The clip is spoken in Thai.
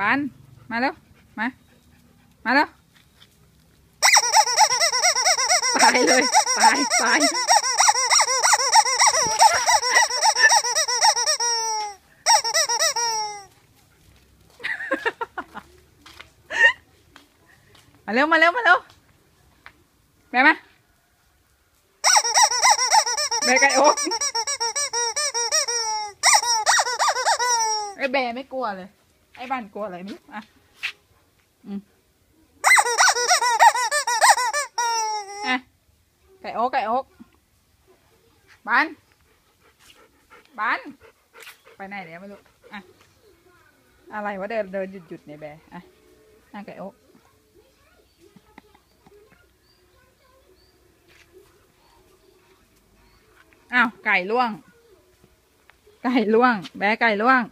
บาน มาแล้ว มา มาแล้ว ตายเลย ตาย ตาย มาเร็ว มาเร็ว มาเร็วแม่มาแม่ไก่โอ๊กไอ้แบร์ไม่กลัวเลย ไอ้บ้านกลัวอะไรไม่รู้อะอืมอะไก่โอ๊กไก่โอ๊กบานบานไปไหนเดี๋ยวไม่รู้อะอะไรวะเดินเดินหยุดหยุดเนี่ยแบอะนั่งไก่โอ๊กอ้าวไก่ล่วง ไก่ล่วง แบไก่ล่วง